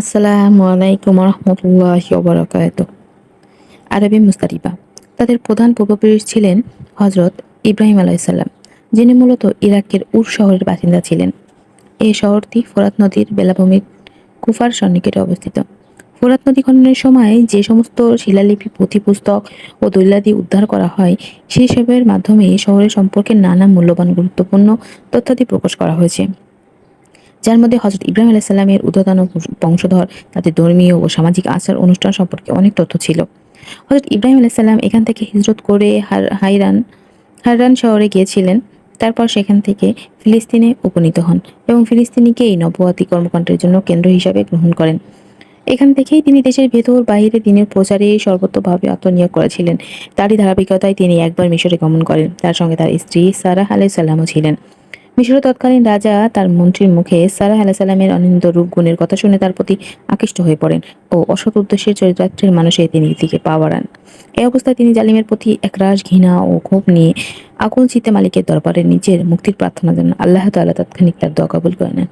আসসালামু আলাইকুম রহমতুল্লাহ ওবরাকাত আরবি মুস্তারিবা, তাদের প্রধান পূর্বপুরুষ ছিলেন হজরত ইব্রাহিম আলাইসাল্লাম যিনি মূলত ইরাকের উর শহরের বাসিন্দা ছিলেন। এই শহরটি ফোরাত নদীর বেলাভূমির কুফার সন্নিকটে অবস্থিত। ফোরাত নদী খননের সময় যে সমস্ত শিলালিপি, পুঁথিপুস্তক ও দৈলাদি উদ্ধার করা হয় সেসবের মাধ্যমে শহরের সম্পর্কে নানা মূল্যবান গুরুত্বপূর্ণ তথ্যাদি প্রকাশ করা হয়েছে। যার মধ্যে হজরত ইব্রাহিম আলাইসাল্লামের উদ্যতন বংশধর, তাদের ধর্মীয় ও সামাজিক আচার অনুষ্ঠান সম্পর্কে অনেক তথ্য ছিল। হজরত ইব্রাহিম আলাইসাল্লাম এখান থেকে হিজরত করে হাইরান হাররান শহরে গিয়েছিলেন। তারপর সেখান থেকে ফিলিস্তিনে উপনীত হন এবং ফিলিস্তিনিকে এই নবুয়াতি কর্মকাণ্ডের জন্য কেন্দ্র হিসাবে গ্রহণ করেন। এখান থেকেই তিনি দেশের ভেতর বাইরে দিনের প্রচারে সর্বতভাবে আত্মনিয়োগ করেছিলেন। তারই ধারাবাহিকতায় তিনি একবার মিশরে গমন করেন। তার সঙ্গে তার স্ত্রী সারাহ আলাইসাল্লামও ছিলেন। মিশরের তৎকালীন রাজা তার মন্ত্রীর মুখে সারাহ আলাইসাল্লামের অনিন্দ রূপ গুণের কথা শুনে তার প্রতি আকৃষ্ট হয়ে পড়েন ও অসৎ উদ্দেশ্যের চরিত্রের মানুষে তিনি দিকে পা বাড়ান। এই অবস্থায় তিনি জালিমের প্রতি একরাশ ঘৃণা ও ক্ষোভ নিয়ে আকুল চিতে মালিকের দরবারে নিজের মুক্তির প্রার্থনা জানান। আল্লাহ তাআলা তাৎক্ষণিক তার দোয়া কবুল করে নেন।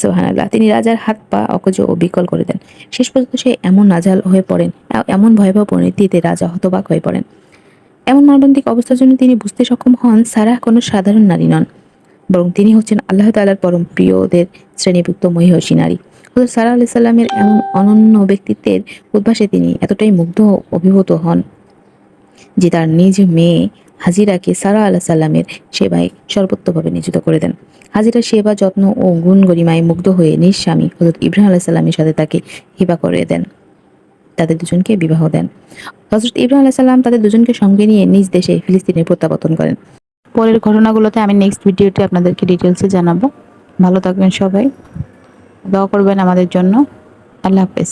সোহানাল্লাহ তিনি রাজার হাত, পা, অকজ ও বিকল করে দেন। শেষ পর্যন্ত সে এমন নাজাল হয়ে পড়েন, এমন ভয়াবহ পরিণতিতে রাজা হতবাক হয়ে পড়েন। এমন মর্মান্তিক অবস্থার জন্য তিনি বুঝতে সক্ষম হন সারাহ কোনো সাধারণ নারী নন। বরং তিনি হচ্ছেন আল্লাহ তাআলার পরম প্রিয়দের শ্রেণীভুক্ত মহিষী নারী। হজরত সারা আলি সাল্লামের এমন অনন্য ব্যক্তিত্বের উদ্ভাসে তিনি এতটাই মুগ্ধ অভিভূত হন যে তার নিজ মেয়ে হাজিরাকে সারা আল্লাহ সাল্লামের সেবায় সর্বোত্তভাবে নিয়োজিত করে দেন। হাজিরা সেবা, যত্ন ও গুণ গরিমায় মুগ্ধ হয়ে নিজ স্বামী হজরত ইব্রাহিম আলাহ সাল্লামের সাথে তাকে হিবা করে দেন। তাদের দুজনকে বিবাহ দেন। হজরত ইব্রাহিম আলাহ সাল্লাম তাদের দুজনকে সঙ্গে নিয়ে নিজ দেশে ফিলিস্তিনে প্রত্যাবর্তন করেন। পরের ঘটনাগুলোতে আমি নেক্সট ভিডিওটি আপনাদেরকে ডিটেলসে জানাব। ভালো থাকবেন সবাই। দোয়া করবেন আমাদের জন্য। আল্লাহ হাফেজ।